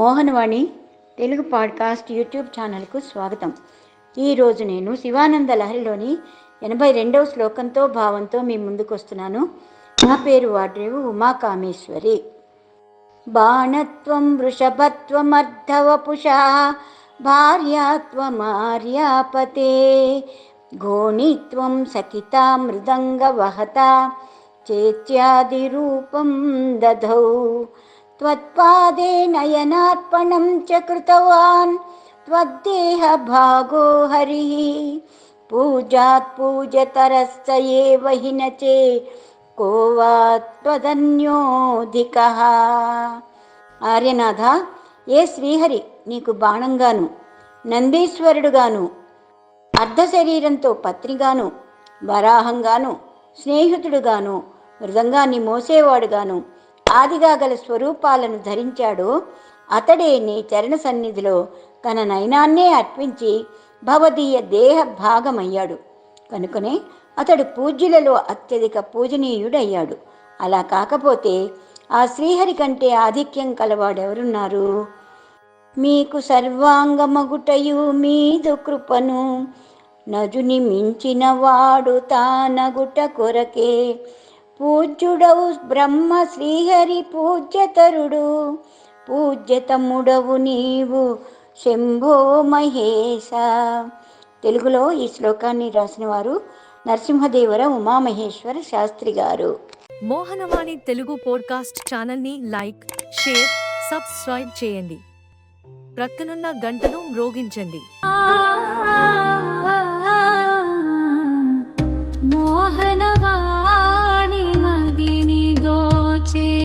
Mohanavani Telugu podcast YouTube ఛానల్కు స్వాగతం. ఈరోజు నేను శివానంద లహరిలోని ఎనభై రెండవ శ్లోకంతో భావంతో మీ ముందుకు వస్తున్నాను నా పేరు వాడ్రేవు ఉమాకామేశ్వరి. బాణత్వం వృషభత్వమర్ధవపుషా భార్యాత్వమార్యాపతే ఘోణిత్వం సఖితా చేత్యాది చేత్యాదిరూపం దధౌ. त्वत्पादे नयनार्पणं च कृतवान् त्वद्देहभागो हरिः पूजात् पूजतरश्च एव हि न चे को वा त्वदन्योऽधिकः ఆర్యనాథ ఏ శ్రీహరి నీకు బాణంగాను నందీశ్వరుడుగాను అర్ధ శరీరంతో పత్నిగాను వరాహంగాను స్నేహితుడుగాను మృదంగాన్ని మోసేవాడుగాను ఆదిగా గల స్వరూపాలను ధరించాడో. అతడే నీ చరణ సన్నిధిలో తన నయనాన్నే అర్పించి భవదీయ దేహ భాగమయ్యాడు. కనుకనే అతడు పూజ్యులలో అత్యధిక పూజనీయుడయ్యాడు. అలా కాకపోతే ఆ శ్రీహరి కంటే ఆధిక్యం కలవాడెవరున్నారు? మీకు సర్వాంగమగుటయు మీదు కృపను. నజుని మించిన వాడు తానగుట కొరకే. పూజ్యుడవు బ్రహ్మ శ్రీహరి పూజ్యతరుడు. పూజ్యతముడవు నీవు శంభో మహేశ. తెలుగులో ఈ శ్లోకాన్ని రాసిన వారు నరసింహదేవర ఉమామహేశ్వర శాస్త్రి గారు. మోహనవాణి తెలుగు పోడ్కాస్ట్ ఛానల్ని లైక్ షేర్ సబ్స్క్రైబ్ చేయండి. ప్రక్కనున్న గంటను మ్రోగించండి.